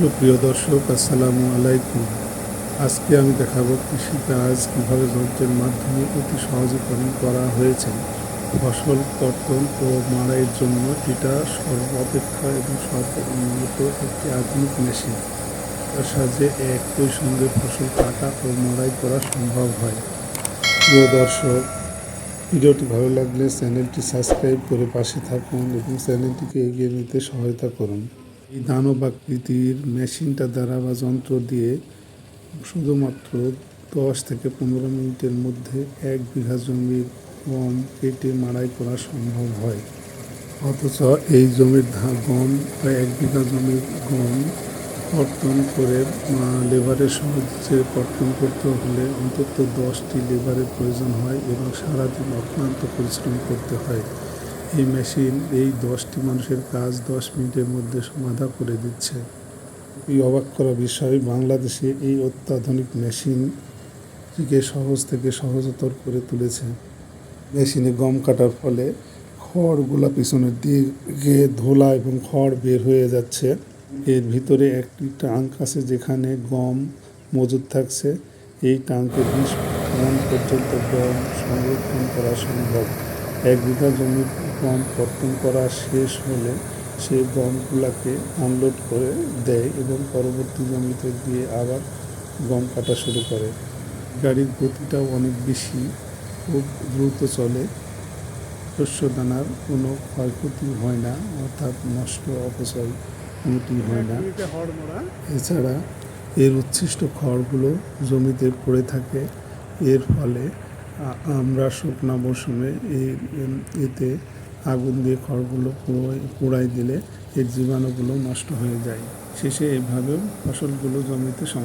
সুপ্রিয় দর্শক, আসসালামু আলাইকুম। আজকে আমি দেখাবো কৃষিকাজ কীভাবে যন্ত্রের মাধ্যমে অতি সহজীকরণ করা হয়েছে। ফসল, কর্তন ও মাড়াইয়ের জন্য এটা সর্বাপেক্ষা এবং সর্বোন্নত একটি আধুনিক মেশিন। তার সাহায্যে একই সঙ্গে ফসল কাটা ও মাড়াই করা সম্ভব হয়। প্রিয় দর্শক, ভিডিওটি ভালো লাগলে চ্যানেলটি সাবস্ক্রাইব করে পাশে থাকুন এবং চ্যানেলটিকে এগিয়ে নিতে সহায়তা করুন। এই দানব আকৃতির মেশিনটা দ্বারা বা যন্ত্র দিয়ে শুধুমাত্র দশ থেকে পনেরো মিনিটের মধ্যে এক বিঘা জমির গম কেটে মাড়াই করা সম্ভব হয়। অথচ এই জমির গম বা এক বিঘা জমির গম কর্তন করে লেবারের সাহায্যে কর্তন করতে হলে অন্তত দশটি লেবারের প্রয়োজন হয় এবং সারাদিন অক্লান্ত পরিশ্রম করতে হয়। এই মেশিন এই দশটি মানুষের কাজ দশ মিনিটের মধ্যে সমাধা করে দিচ্ছে। এই অবাক করা বিষয়, বাংলাদেশে এই অত্যাধুনিক মেশিনটিকে সহজ থেকে সহজতর করে তুলেছে। মেশিনে গম কাটার ফলে খড়গুলা পিছনের দিকে ধোলা এবং খড় বের হয়ে যাচ্ছে। এর ভিতরে একটি টাঙ্ক আছে যেখানে গম মজুদ থাকছে। এই টাঙ্কে বিশ পর্যন্ত গম সংরক্ষণ করা সম্ভব। এক বিঘা জমির গম কর্তন করা শেষ হলে সেই গমগুলাকে আনলোড করে দেয় এবং পরবর্তী জমিতে দিয়ে আবার গম কাটা শুরু করে। গাড়ির গতিটাও অনেক বেশি খুব দ্রুত চলে। শস্য দানার কোনো ক্ষয়ক্ষতি হয় না অর্থাৎ নষ্ট অপচয় কোনোটি হয় না। এছাড়া এর উচ্ছিষ্ট খড়গুলো জমিতে পড়ে থাকে। এর ফলে আমরা শুকনা মৌসুমে এই এতে আগুন দিয়ে খড়গুলো পোড়াই দিলে এর জীবাণুগুলো নষ্ট হয়ে যায়। শেষে এভাবেও ফসলগুলো জমিতে সং